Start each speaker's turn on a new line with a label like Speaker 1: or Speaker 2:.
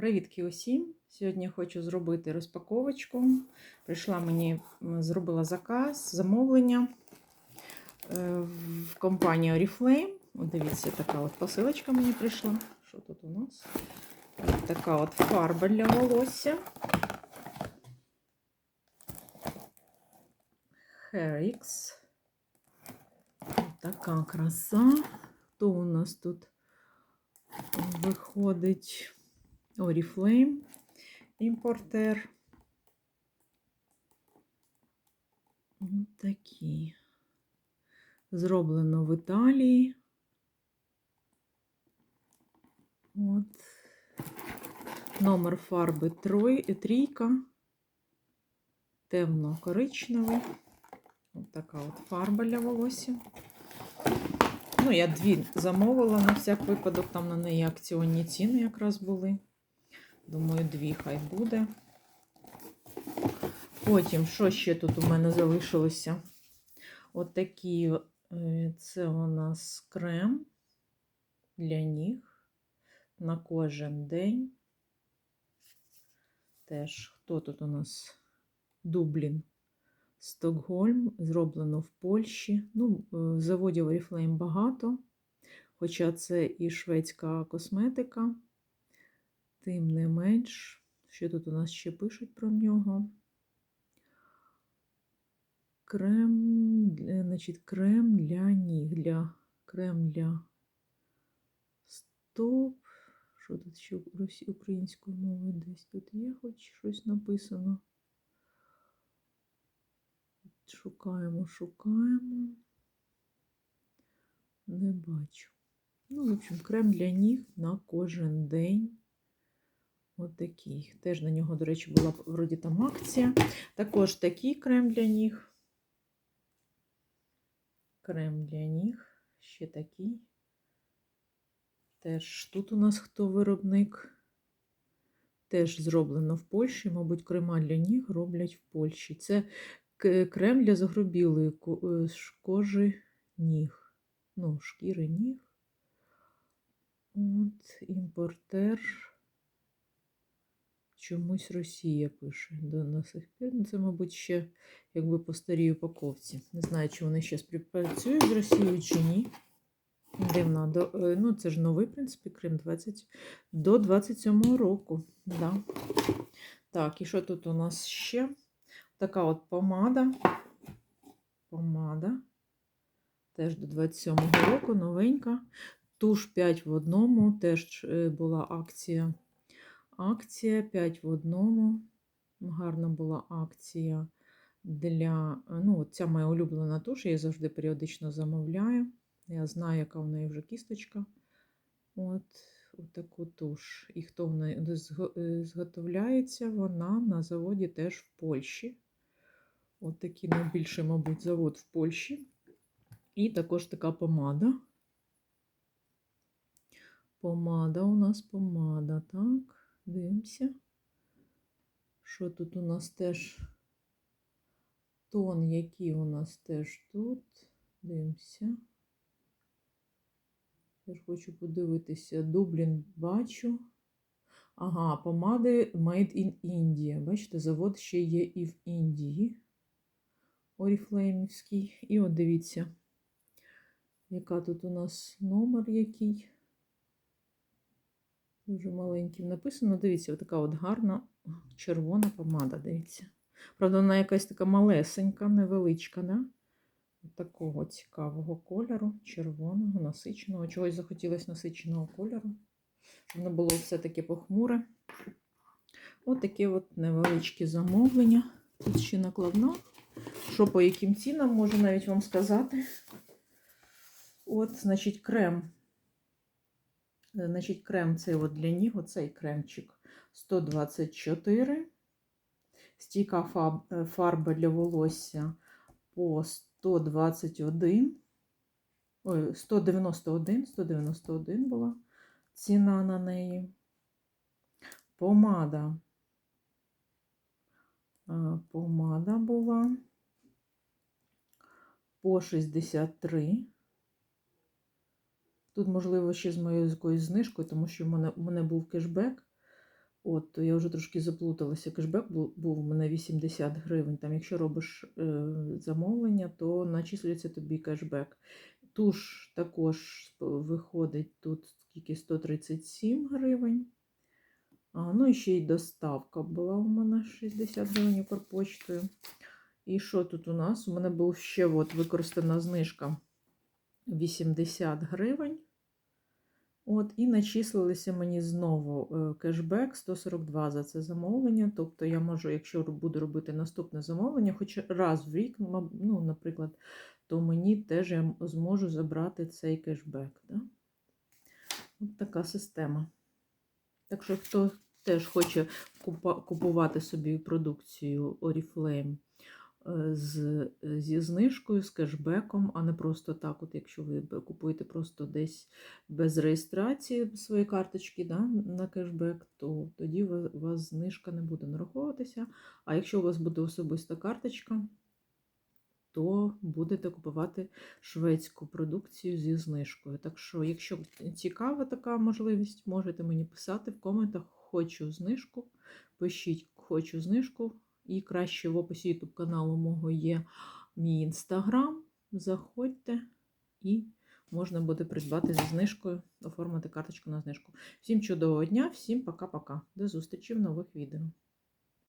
Speaker 1: Привітки усім! Сьогодні хочу зробити розпаковочку. Прийшла мені, зробила заказ, замовлення е, в компанії Oriflame. От дивіться, така от посилочка мені прийшла. Що тут у нас? Така от фарба для волосся. HairX. Така краса. Хто у нас тут виходить? Oriflame, імпортер. Ось такі. Зроблено в Італії. От. Номер фарби трой, трійка. Темно-коричневий. Ось така от фарба для волосся. Ну, я дві замовила на всяк випадок, там на неї акціонні ціни якраз були. Думаю, дві хай буде. Потім, що ще тут у мене залишилося? От такі, е, це у нас крем для ніг на кожен день. Теж, хто тут у нас? Дублін, Стокгольм, зроблено в Польщі. Ну, в заводі Oriflame багато, хоча це і шведська косметика. Тим не менш, що тут у нас ще пишуть про нього? Крем, значить, крем для ніг, для крем для стоп. Що тут ще українською мовою десь тут є, хоч щось написано. Шукаємо, шукаємо. Не бачу. Ну, в общем, крем для ніг на кожен день. От такий. Теж на нього, до речі, була вроді там акція. Також такий крем для ніг. Крем для ніг. Ще такий. Теж тут у нас хто виробник. Теж зроблено в Польщі. Мабуть, крема для ніг роблять в Польщі. Це крем для загрубілої е, кожи ніг. Ну, шкіри ніг. От, імпортер. Чомусь Росія пише до на сих пір. Ну, Це, мабуть, ще якби по старій упаковці. Не знаю, чи вони ще співпрацюють з Росією чи ні. Дивно. До, е, ну, це ж новий, в принципі, Крим 20, до 27-го року. Да. Так, і що тут у нас ще? Така от помада. Помада. Теж до 27-го року, новенька. Туш 5 в одному, теж е, була акція. Акція 5 в одному. Гарна була акція для. Ну, ця моя улюблена туш, я її завжди періодично замовляю. Я знаю, яка в неї вже кісточка. От, от таку туш. І хто в неї е, зготовляється, вона на заводі теж в Польщі. От такий найбільший, мабуть, завод в Польщі. І також така помада. Помада у нас помада, так. Дивимося. Що тут у нас теж тон, який у нас теж тут. Дивимося. Теж хочу подивитися. Дублін бачу. Ага, помади Made in India. Бачите, завод ще є і в Індії. Оріфлеймівський. І от дивіться, яка тут у нас номер який. Дуже маленьким написано. Дивіться, така от гарна червона помада, дивіться. Правда, вона якась така малесенька, невеличка, да? Такого цікавого кольору, червоного, насиченого. Чогось захотілося насиченого кольору. Воно було все-таки похмуре. От таке от невеличке замовлення. Тут ще накладна. Що по яким цінам, можу навіть вам сказати. От, значить, крем. Е, Значить, крем цей от для ніг, оцей кремчик 124. Стійка е, фарба для волосся по 121. Ой, 191, 191 була ціна на неї. Помада. Е, Помада була по 63. Тут, можливо, ще з моєю якоюсь знижкою, тому що в мене, у мене був кешбек От, то я вже трошки заплуталася. Кешбек був, був у мене 80 гривень. Там, якщо робиш е, замовлення, то начислюється тобі кешбек. Туш також виходить тут скільки 137 гривень. А, ну і ще й доставка була у мене 60 гривень Укрпоштою. І що тут у нас? У мене був ще от використана знижка 80 гривень. От, і начислилися мені знову е, кешбек 142 за це замовлення. Тобто я можу, якщо буду робити наступне замовлення, хоч раз в рік, ну, наприклад, то мені теж я зможу забрати цей кешбек. Да? От така система. Так що, хто теж хоче купувати собі продукцію Oriflame з, е, зі знижкою, з кешбеком, а не просто так, от якщо ви купуєте просто десь без реєстрації свої карточки да, на кешбек, то тоді у вас знижка не буде нараховуватися. А якщо у вас буде особиста карточка, то будете купувати шведську продукцію зі знижкою. Так що, якщо цікава така можливість, можете мені писати в коментах хочу знижку. Пишіть хочу знижку. І краще в описі YouTube каналу мого є мій інстаграм. Заходьте і можна буде придбати зі знижкою, оформити карточку на знижку. Всім чудового дня, всім пока-пока. До зустрічі в нових відео.